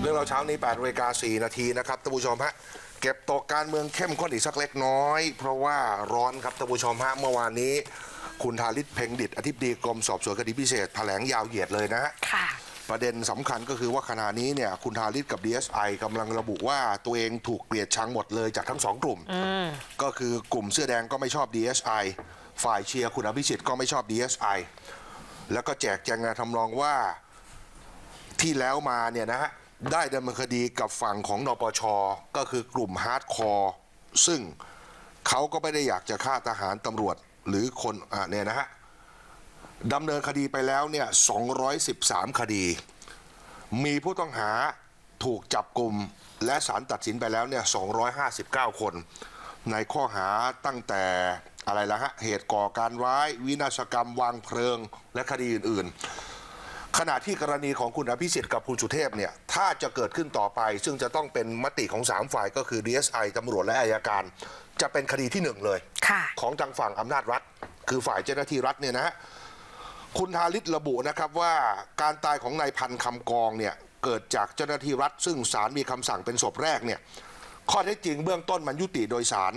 เรื่องเราเช้านี้8นาฬิกา4นาทีนะครับท่านผู้ชมฮะเก็บตกการเมืองเข้มข้นอีกสักเล็กน้อย เพราะว่าร้อนครับท่านผู้ชมฮะเมื่อวานนี้ คุณทาริศเพ็งดิตอธิบดีกรมสอบสวนคดีพิเศษแถลงยาวเหยียดเลยนะฮะค่ะ ประเด็นสำคัญก็คือว่าขณะนี้เนี่ยคุณทาริศกับ DSI กำลังระบุว่าตัวเองถูกเกลียดชังหมดเลยจากทั้งสองกลุ่ม ก็คือกลุ่มเสื้อแดงก็ไม่ชอบ DSI ฝ่ายเชียร์คุณอภิสิทธิ์ก็ไม่ชอบ DSI แล้วก็แจกแจงงานทำนองว่าที่แล้วมาเนี่ยนะฮะ ได้ดำเนินคดีกับฝั่งของนปช ก็คือกลุ่มฮาร์ดคอร์ซึ่งเขาก็ไม่ได้อยากจะฆ่าทหารตำรวจหรือคนอะเนี่ยนะฮะดำเนินคดีไปแล้วเนี่ย 213 คดี มีผู้ต้องหาถูกจับกลุ่มและศาลตัดสินไปแล้วเนี่ย 259 คน ในข้อหาตั้งแต่อะไรละฮะ เหตุก่อการร้าย วินาศกรรมวางเพลิง และคดีอื่น ๆ ขณะที่กรณีของคุณอภิสิทธิ์กับคุณสุเทพเนี่ยถ้าจะเกิดขึ้นต่อไป ซึ่งจะต้องเป็นมติของ 3 ฝ่ายก็คือ DSI ตำรวจและอายการ จะเป็นคดีที่หนึ่งเลยค่ะของทางฝั่งอำนาจรัฐ คือฝ่ายเจ้าหน้าที่รัฐเนี่ยนะฮะคุณทาริศระบุนะครับว่าการตายของนายพันธ์คำกองเนี่ยเกิดจากเจ้าหน้าที่รัฐ ซึ่งศาลมีคำสั่งเป็นศพแรกเนี่ยข้อเท็จจริงเบื้องต้นมันยุติโดยศาล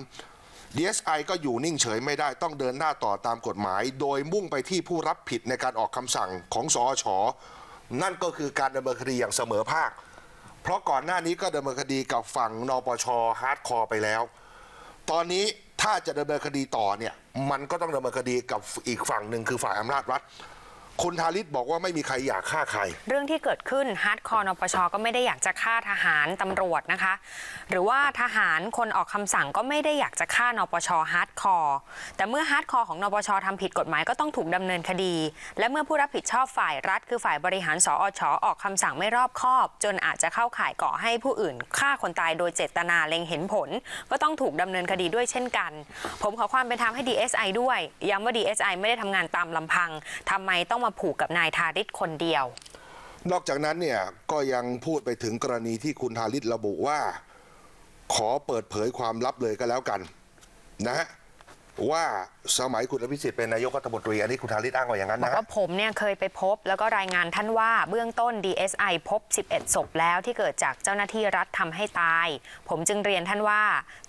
DSI ก็อยู่นิ่งเฉยไม่ได้ต้องเดินหน้าต่อตามกฎหมาย โดยมุ่งไปที่ผู้รับผิดในการออกคำสั่งของสอชนั่นก็คือการดำเนินคดีอย่างเสมอภาค เพราะก่อนหน้านี้ก็ดำเนินคดีกับฝั่งนปชฮาร์ดคอร์ไปแล้ว ตอนนี้ถ้าจะดำเนินคดีต่อเนี่ยมันก็ต้องดำเนินคดีกับอีกฝั่งหนึ่งคือฝ่ายอำนาจรัฐ คุณทาริศบอกว่าไม่มีใครอยากฆ่าใคร เรื่องที่เกิดขึ้นฮาร์ดคอร์นปชก็ไม่ได้อยากจะฆ่าทหารตำรวจนะคะ หรือว่าทหารคนออกคำสั่งก็ไม่ได้อยากจะฆ่านปชฮาร์ดคอร์แต่เมื่อฮาร์ดคอร์ของนปชทำผิดกฎหมายก็ต้องถูกดำเนินคดี และเมื่อผู้รับผิดชอบฝ่ายรัฐ คือฝ่ายบริหารสอชออกคำสั่งไม่รอบคอบ จนอาจจะเข้าข่ายก่อให้ผู้อื่นฆ่าคนตายโดยเจตนาเล็งเห็นผล ก็ต้องถูกดำเนินคดีด้วยเช่นกัน ผมขอความเป็นธรรมให้ DSI ด้วยย้ำว่า DSI ไม่ได้ทำงานตามลำพังทำไมต้องมาผูกกับนายทาริศคนเดียว นอกจากนั้นเนี่ยก็ยังพูดไปถึงกรณีที่คุณทาริศระบุว่า ขอเปิดเผยความลับเลยก็แล้วกัน นะฮะ ว่าสมัยคุณอภิสิทธิ์เป็นนายกรัฐมนตรี อันนี้คุณทาริศอ้างว่าอย่างนั้นบอกนะฮะ ว่าผมเนี่ยเคยไปพบ แล้วก็รายงานท่านว่าเบื้องต้น DSI พบ 11 ศพแล้วที่เกิดจากเจ้าหน้าที่รัฐทำให้ตาย ผมจึงเรียนท่านว่า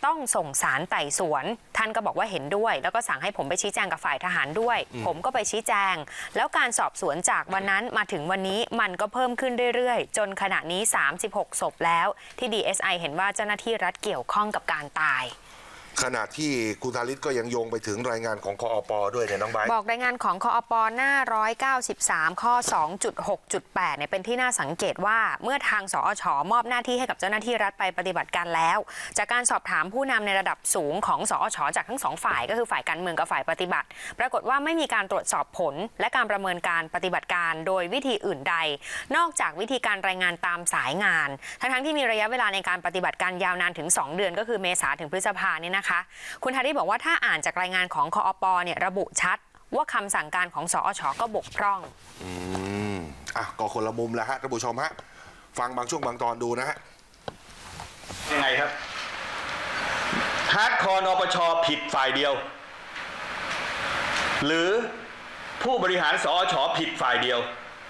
ต้องส่งสารไต่สวน ท่านก็บอกว่าเห็นด้วย แล้วก็สั่งให้ผมไปชี้แจงกับฝ่ายทหารด้วย ผมก็ไปชี้แจง แล้วการสอบสวนจากวันนั้นมาถึงวันนี้มันก็เพิ่มขึ้นเรื่อยๆ จนขณะนี้ 36 ศพแล้วที่ DSI เห็นว่าเจ้าหน้าที่รัฐเกี่ยวข้องกับการตาย ขณะที่คุณทาริศก็ยังโยงไปถึงรายงานของคออปด้วยเนี่ยน้องไบบอกรายงานของคออปหน้า 193 ข้อ 2.6.8เนี่ยเป็นที่น่าสังเกตว่าเมื่อทางสอชมอบหน้าที่ให้กับเจ้าหน้าที่รัฐไปปฏิบัติการแล้ว จากการสอบถามผู้นำในระดับสูงของสอชจากทั้งสองฝ่ายก็คือฝ่ายการเมืองกับฝ่ายปฏิบัติ ปรากฏว่าไม่มีการตรวจสอบผล และการประเมินการปฏิบัติการโดยวิธีอื่นใด นอกจากวิธีการรายงานตามสายงาน ทั้งๆที่มีระยะเวลาในการปฏิบัติการยาวนานถึง 2 เดือน ก็คือเมษาถึงพฤษภาเนี่ยนะคะ คุณธาริบอกว่าถ้าอ่านจากรายงานของคอปเนี่ยระบุชัดว่าคำสั่งการของสอชก็บกพร่อง อืมอะก็คนละมุมแล้วฮะท่านผู้ชมฮะ ฟังบางช่วงบางตอนดูนะฮะ ยังไงครับฮาร์ดคอร์นปชผิดฝ่ายเดียว หรือผู้บริหารสอชผิดฝ่ายเดียว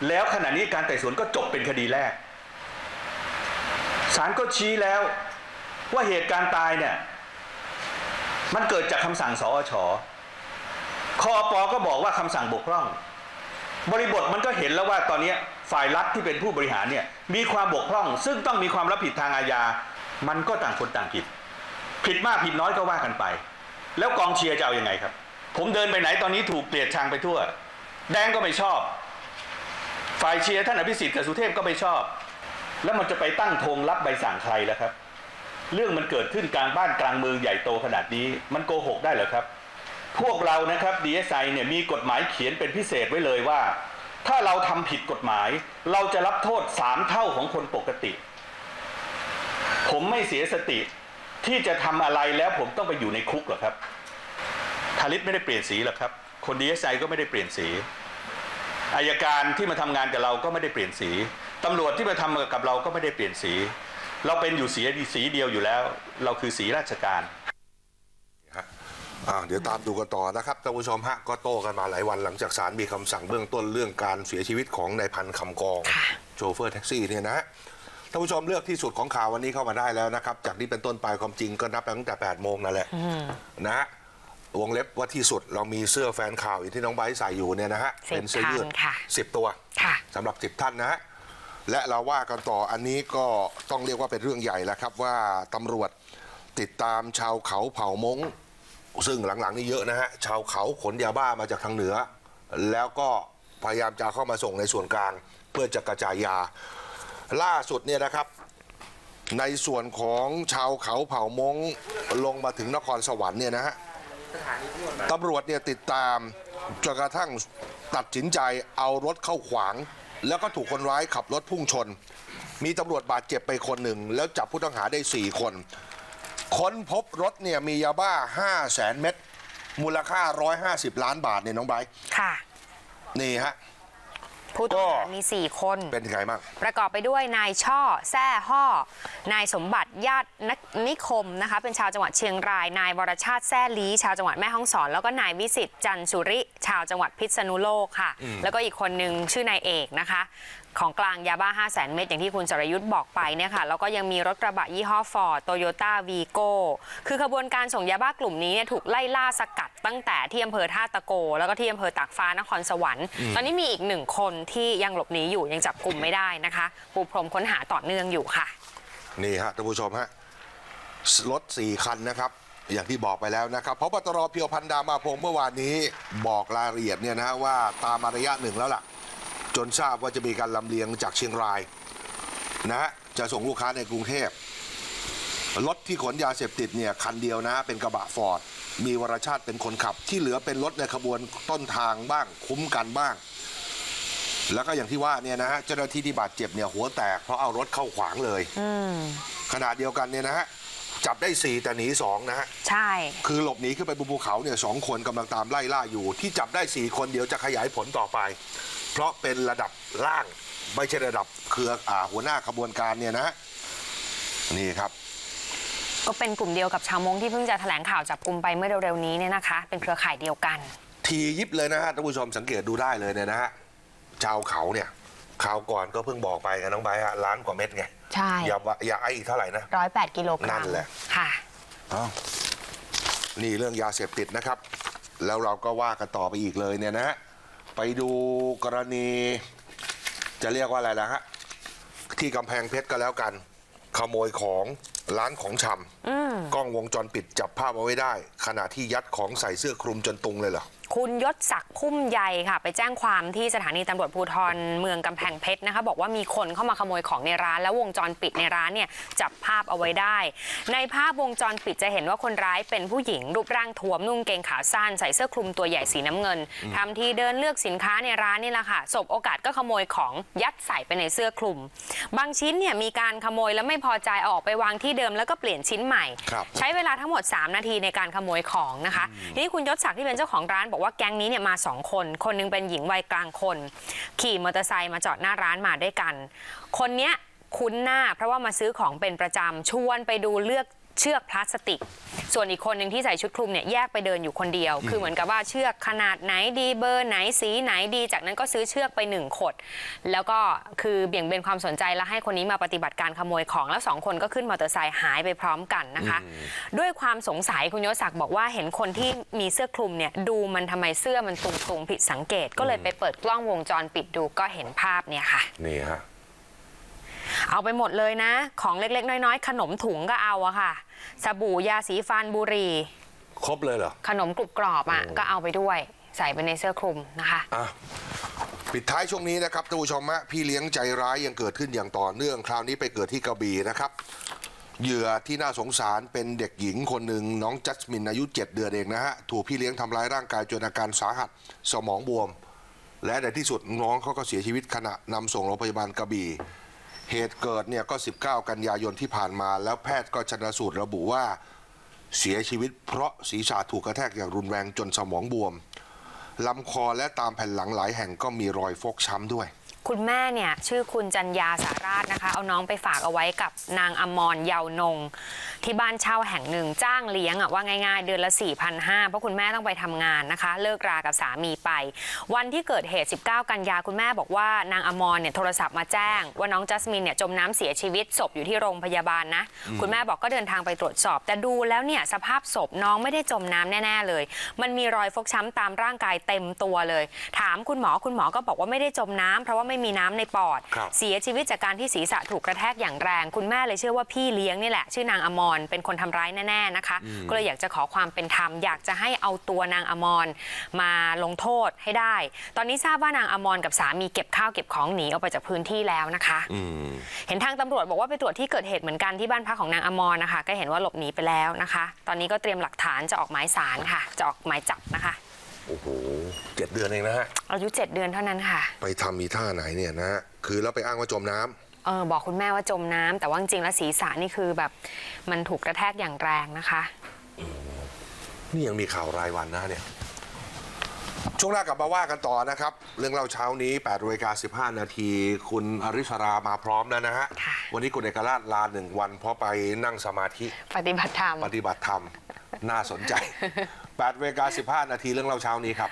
แล้วขณะนี้การไต่สวนก็จบเป็นคดีแรกศาลก็ชี้แล้วว่าเหตุการณ์ตายเนี่ย มันเกิดจากคำสั่งสอชคอปก็บอกว่าคำสั่งบกพร่อง บริบทมันก็เห็นแล้วว่าตอนนี้ฝ่ายรัฐที่เป็นผู้บริหารเนี่ยมีความบกพร่อง ซึ่งต้องมีความรับผิดทางอาญา มันก็ต่างคนต่างผิด ผิดมากผิดน้อยก็ว่ากันไป แล้วกองเชียร์จะเอาอยัางไงครับ ผมเดินไปไหนตอนนี้ถูกเกลียดชังไปทั่ว แดงก็ไม่ชอบ ฝ่ายเชียร์ท่านอภิสิทธิ์กับสุเทพก็ไม่ชอบ แล้วมันจะไปตั้งธงรับใบสั่งใครแล้วครับ เรื่องมันเกิดขึ้นกลางบ้านกลางเมืองใหญ่โตขนาดนี้ มันโกหกได้เหรอครับ พวกเรานะครับ DSI เนี่ยมีกฎหมายเขียนเป็นพิเศษไว้เลยว่า ถ้าเราทำผิดกฎหมาย เราจะรับโทษสามเท่าของคนปกติ ผมไม่เสียสติที่จะทำอะไรแล้วผมต้องไปอยู่ในคุกหรอครับทาริศไม่ได้เปลี่ยนสีหรอกครับ คน DSI ก็ไม่ได้เปลี่ยนสีอายการที่มาทำงานกับเราก็ไม่ได้เปลี่ยนสีตำรวจที่มาทำกับเราก็ไม่ได้เปลี่ยนสี เราเป็นอยู่สีสีเดียวอยู่แล้ว เราคือสีราชการฮะอ่าเดี๋ยวตามดูกันต่อนะครับท่านผู้ชมฮะก็โต้กันมาหลายวันหลังจากศาลมีคำสั่งเบื้องต้นเรื่องการเสียชีวิตของนายพันธ์คำกองค่ะโชเฟอร์แท็กซี่เนี่ยนะฮะท่านผู้ชมเลือกที่สุดของข่าววันนี้เข้ามาได้แล้วนะครับ จากนี้เป็นต้นไปความจริงก็นับตั้งแต่8โมงนั่นแหละนะฮะวงเล็บว่าที่สุดเรามีเสื้อแฟนข่าวอย่างที่น้องไบร์ทใส่อยู่เนี่ยนะฮะสิบเป็นเสื้อยืดพันค่ะสิบตัวค่ะสำหรับสิบท่านนะฮะ และเราว่ากันต่ออันนี้ก็ต้องเรียกว่าเป็นเรื่องใหญ่แล้วครับว่าตำรวจติดตามชาวเขาเผ่ามงซึ่งหลังๆนี่เยอะนะฮะชาวเขาขนยาบ้ามาจากทางเหนือ แล้วก็พยายามจะเข้ามาส่งในส่วนกลาง เพื่อจะกระจายยา ล่าสุดเนี่ยนะครับ ในส่วนของชาวเขาเผ่ามงลงมาถึงนครสวรรค์เนี่ยนะฮะตำรวจเนี่ยติดตามจนกระทั่งตัดสินใจเอารถเข้าขวาง แล้วก็ถูกคนร้ายขับรถพุ่งชน มีตำรวจบาดเจ็บไปคนหนึ่ง แล้วจับผู้ต้องหาได้ 4 คน ค้นพบรถเนี่ยมียาบ้า 5 0 0แสนเม็ดมูลค่า 150 ล้านบาทเนี่ยน้องไบร์ทค่ะ นี่ฮะ ผู้ต้องหาก็มี 4 คน เป็นไงบ้างประกอบไปด้วยนายช่อ แซ่ห่อนายสมบัติญาตินนิคมนะคะ เป็นชาวจังหวัดเชียงราย นายวรชาติแซ่ลีชาวจังหวัดแม่ฮ่องสอน แล้วก็นายวิสิตจันทร์สุริ ชาวจังหวัดพิษณุโลกค่ะ แล้วก็อีกคนนึงชื่อนายเอกนะคะ ของกลางยาบ้า5 0 0 0 0 0 เม็ดอย่างที่คุณสรยุทธ์บอกไปเนี่ยค่ะแล้วก็ยังมีรถกระบะยี่ห้อฟอร์ดโตโยต้าวีโก้คือขบวนการส่งยาบ้ากลุ่มนี้เนี่ยถูกไล่ล่าสกัดตั้งแต่ที่อำเภอท่าตะโก แล้วก็ที่อำเภอตากฟ้านครสวรรค์ ตอนนี้มีอีกหนึ่งคนที่ยังหลบหนีอยู่ยังจับกลุ่มไม่ได้นะคะปูพรมค้นหาต่อเนื่องอยู่ค่ะ นี่ฮะท่านผู้ชมฮะรถสี่คันนะครับอย่างที่บอกไปแล้วนะครับเพราะปตรเพียวพันธ์ดามาพงศ์เมื่อวานนี้บอกรายละเอียดเนี่ยนะฮะว่าตามมาระยะหนึ่งแล้วล่ะ จนทราบว่าจะมีการลำเลียงจากเชียงรายนะฮะจะส่งลูกค้าในกรุงเทพรถที่ขนยาเสพติดเนี่ยคันเดียวนะฮะเป็นกระบะฟอร์ดมีวรชาติเป็นคนขับ ที่เหลือเป็นรถในขบวนต้นทางบ้างคุ้มกันบ้าง แล้วก็อย่างที่ว่าเนี่ยนะฮะเจ้าหน้าที่ที่บาดเจ็บเนี่ยหัวแตกเพราะเอารถเข้าขวางเลยขณะเดียวกันเนี่ยนะฮะจับได้สี่แต่หนีสองนะฮะใช่ คือหลบหนีขึ้นไปบนภูเขาเนี่ยสองคนกำลังตามไล่ล่าอยู่ ที่จับได้สี่คนเดี๋ยวจะขยายผลต่อไป เพราะเป็นระดับล่าง ไม่ใช่ระดับเครืออาหัวหน้าขบวนการเนี่ยนะฮะนี่ครับ ก็เป็นกลุ่มเดียวกับชาวมงที่เพิ่งจะแถลงข่าวจับกลุ่มไปเมื่อเร็วๆนี้เนี่ยนะคะ เป็นเครือข่ายเดียวกัน ทียิบเลยนะฮะท่านผู้ชมสังเกตดูได้เลยเนี่ยนะฮะชาวเขาเนี่ยข่าวก่อนก็เพิ่งบอกไปกันน้องใบร์ทฮะล้านกว่าเม็ดไงใช่อย่าว่าอย่าไอ้อีกเท่าไหร่นะร้อยแปดกิโลกรัมนั่นแหละค่ะอ้าวนี่เรื่องยาเสพติดนะครับ แล้วเราก็ว่ากันต่อไปอีกเลยเนี่ยนะฮะ ไปดูกรณี จะเรียกว่าอะไรนะฮะ ที่กำแพงเพชรก็แล้วกัน ขโมยของร้านของชำกล้องวงจรปิดจับภาพเอาไว้ได้ ขณะที่ยัดของใส่เสื้อคลุมจนตุงเลยเหรอ คุณยศศักดิ์พุ่มใยค่ะ ไปแจ้งความที่สถานีตำรวจภูธรเมืองกำแพงเพชรนะคะ บอกว่ามีคนเข้ามาขโมยของในร้าน แล้ววงจรปิดในร้านเนี่ยจับภาพเอาไว้ได้ ในภาพวงจรปิดจะเห็นว่าคนร้ายเป็นผู้หญิง รูปร่างทวมนุ่งเกงขาสั้นใส่เสื้อคลุมตัวใหญ่สีน้ำเงินทำทีเดินเลือกสินค้าในร้านนี่แหละค่ะสบโอกาสก็ขโมยของยัดใส่ไปในเสื้อคลุม บางชิ้นเนี่ยมีการขโมยแล้วไม่พอใจเอาออกไปวางที่เดิมแล้วก็เปลี่ยนชิ้นใหม่ครับใช้เวลาทั้งหมด 3 นาทีในการขโมยของนะคะทีนี่คุณยศศักดิ์ที่เป็นเจ้าของร้านบอกว่าแก๊งนี้เนี่ยมา2คน คนหนึงเป็นหญิงวัยกลางคน ขี่มอเตอร์ไซค์มาจอดหน้าร้านมาด้วยกัน คนเนี้ยคุ้นหน้าเพราะว่ามาซื้อของเป็นประจำชวนไปดูเลือก เชือกพลาสติก ส่วนอีกคนหนึ่งที่ใส่ชุดคลุมเนี่ยแยกไปเดินอยู่คนเดียว คือเหมือนกับว่าเชือกขนาดไหนดีเบอร์ไหนสีไหนดี จากนั้นก็ซื้อเชือกไปหนึ่งขด แล้วก็คือเบี่ยงเบนความสนใจแล้วให้คนนี้มาปฏิบัติการขโมยของแล้วสองคนก็ขึ้นมอเตอร์ไซค์หายไปพร้อมกันนะคะ ด้วยความสงสัยคุณยศศักดิ์บอกว่าเห็นคนที่มีเสื้อคลุมเนี่ยดูมันทำไมเสื้อมันตุงๆผิดสังเกต ก็เลยไปเปิดกล้องวงจรปิดดูก็เห็นภาพเนี่ยค่ะนี่ฮะ เอาไปหมดเลยนะ ของเล็กๆ น้อยๆ ขนมถุงก็เอาอะค่ะ สบู่ยาสีฟันบุหรี่ ครบเลยเหรอ ขนมกรุบกรอบอะโอ้ก็เอาไปด้วย ใส่ไปในเสื้อคลุมนะคะ อะ ปิดท้ายช่วงนี้นะครับท่านผู้ชมฮะพี่เลี้ยงใจร้ายยังเกิดขึ้นอย่างต่อเนื่อง คราวนี้ไปเกิดที่กระบี่นะครับ เหยื่อที่น่าสงสารเป็นเด็กหญิงคนหนึ่งน้องจัสมินอายุ 7 เดือนเองนะฮะ ถูกพี่เลี้ยงทำร้ายร่างกายจนอาการสาหัสสมองบวม และในที่สุดน้องเขาก็เสียชีวิตขณะนำส่งโรงพยาบาลกระบี่ เหตุเกิดเนี่ยก็ 19 กันยายนที่ผ่านมา แล้วแพทย์ก็ชนสูตรระบุว่าเสียชีวิตเพราะศีรษะถูกกระแทกอย่างรุนแรงจนสมองบวมลำคอและตามแผ่นหลังหลายแห่งก็มีรอยฟกช้ำด้วย คุณแม่เนี่ยชื่อคุณจันยาสาราชนะคะ เอาน้องไปฝากเอาไว้กับนางอมรเยาวนง ที่บ้านเช่าแห่งหนึ่งจ้างเลี้ยงอะว่าง่ายๆ เดือนละ 4,500 เพราะคุณแม่ต้องไปทำงานนะคะ เลิกรากับสามีไป วันที่เกิดเหตุ 19 กันยาคุณแม่บอกว่านางอมรเนี่ยโทรศัพท์มาแจ้ง ว่าน้องจัสมินเนี่ยจมน้ำเสียชีวิตศพอยู่ที่โรงพยาบาลนะคุณแม่บอกก็เดินทางไปตรวจสอบ แต่ดูแล้วเนี่ยสภาพศพน้องไม่ได้จมน้ำแน่ๆเลย มันมีรอยฟกช้ำตามร่างกายเต็มตัวเลย ถามคุณหมอคุณหมอก็บอกว่าไม่ได้จมน้ำเพราะว่าไม่มีน้ำในปอดครับเสียชีวิตจากการที่ศีรษะถูกกระแทกอย่างแรง คุณแม่เลยเชื่อว่าพี่เลี้ยงนี่แหละ ชื่อนางอมรเป็นคนทำร้ายแน่ ๆนะคะ ก็เลยอยากจะขอความเป็นธรรมอยากจะให้เอาตัวนางอมรมาลงโทษให้ได้ ตอนนี้ทราบว่านางอมรกับสามีเก็บข้าวเก็บของหนีออกไปจากพื้นที่แล้วนะคะอืมเห็นทางตำรวจบอกว่าไปตรวจที่เกิดเหตุเหมือนกันที่บ้านพักของนางอมรนะคะ ก็เห็นว่าหลบหนีไปแล้วนะคะ ตอนนี้ก็เตรียมหลักฐานจะออกหมายสารค่ะ จะออกหมายจับนะคะโอ้โหเจ็ดเดือนเองนะฮะ อายุ 7 เดือนเท่านั้นค่ะ ไปทำมีท่าไหนเนี่ยนะฮะคือแล้วไปอ้างว่าจมน้ำเออบอกคุณแม่ว่าจมน้ำแต่ว่าจริงๆแล้วศีรษะนี่คือแบบมันถูกกระแทกอย่างแรงนะคะ นี่ยังมีข่าวรายวันนะเนี่ย ช่วงหน้ากลับมาว่ากันต่อนะครับ เรื่องเราเช้านี้8นาฬิกา15 นาที คุณอริชรามาพร้อมแล้วนะฮะ ค่ะ วันนี้คุณเอกราชลาหนึ่งวันเพราะไปนั่งสมาธิปฏิบัติธรรม ปฏิบัติธรรม น่าสนใจ8นาฬิกา15 นาทีเรื่องเราเช้านี้ครับ